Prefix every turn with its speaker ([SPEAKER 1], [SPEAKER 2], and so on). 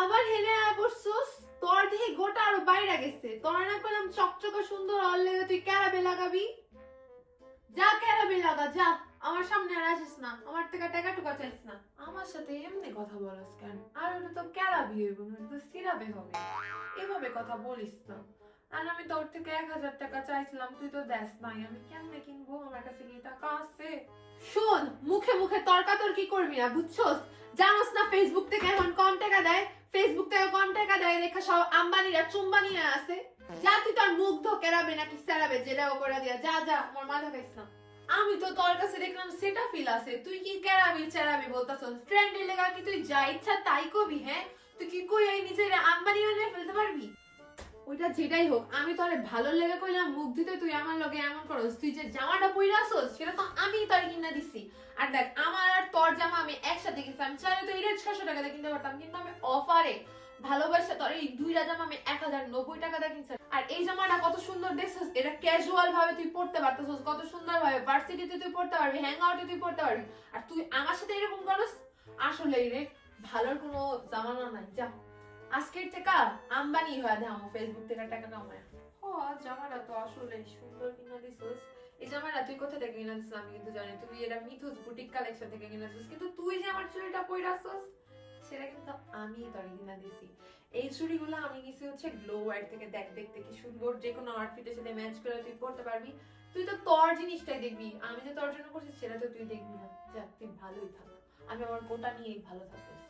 [SPEAKER 1] আবার হেলে আয় তোর দেখি গোটা আরও বাইরে গেছে। তোর না করলাম চকচকে সুন্দর অল লেগে তুই ক্যারাবে লাগাবি। যা ক্যারাবে লাগা, যা। আমার সামনে আর আসিস না, আমার থেকে টাকা টুকা চাইছ না। আমার সাথে এমনি কথা বলস কেন? আর ওটা তো ক্যারাবি হইব না সিরাবে হবে। এভাবে কথা বলিস না আর আমি তোর থেকে এক হাজার টাকা চাইছিলাম, তুই তো দেস নাই। আমি কেমনে কিনবো? আমার কাছে কি টাকা আছে? শোন, মুখে মুখে তর্কাতর্কি করবি না, বুঝছস? জানোস না ফেসবুক থেকে এখন কম টাকা দেয় ফেসবুক থেকে দেয় দেখা সব আম্বানিরা, চুম্বানিরা আছে। তোর মুখ নাকি সেরাবে যেটাও করে দিয়া, যা যা মাথা আমি তো তোর কাছে দেখলাম সেটা ফিল আছে। তুই কি কেরাবি, চেরাবি লেগা কি তুই যা ইচ্ছা তাই কবি হ্যাঁ? তুই কি কই এই নিজের আম্বানি বানিয়ে ফেলতে পারবি? ওইটা যেটাই হোক, আমি তোরে ভালো লেগে কইলাম, মুখ দিতে তুই আমার লগে এমন করস, তুই যে জামাটা পইরাছস সেটা তো আমি তোর কিনা দিছি। আর দেখ জামা আমি একসাথে কিনছি চাইলে তো এটা ছশো টাকা দিয়ে কিনতে পারতাম, কিন্তু আমি অফারে ভালোবাসা তোর এই দুইটা জামা আমি এক হাজার নব্বই টাকা দিয়ে কিনছি আর এই জামাটা কত সুন্দর দেখছিস, এটা ক্যাজুয়াল ভাবে তুই পড়তে পারতেছিস, কত সুন্দর ভাবে ভার্সিটিতে তুই পড়তে পারবি হ্যাং আউটে তুই পড়তে পারবি। আর তুই আমার সাথে এরকম করস? আসলেই রে, ভালোর কোনো জামানা নাই। যা, আজকের থেকে আম্বানি হয়ে দাও ফেসবুক থেকে টাকা কামায়। ও জামাটা তো আসলে সুন্দর কিনা দিছিস। এই আমি হচ্ছে থেকে, দেখ, দেখতে কি সুন্দর সাথে ম্যাচ করে তুই পারবি। তুই তো তোর জিনিসটাই দেখবি, আমি যে তোর জন্য করছি, সেটা তো তুই দেখবি না। যা তুই ভালোই থাক। আমি আমার কোটা নিয়েই ভালো থাকব।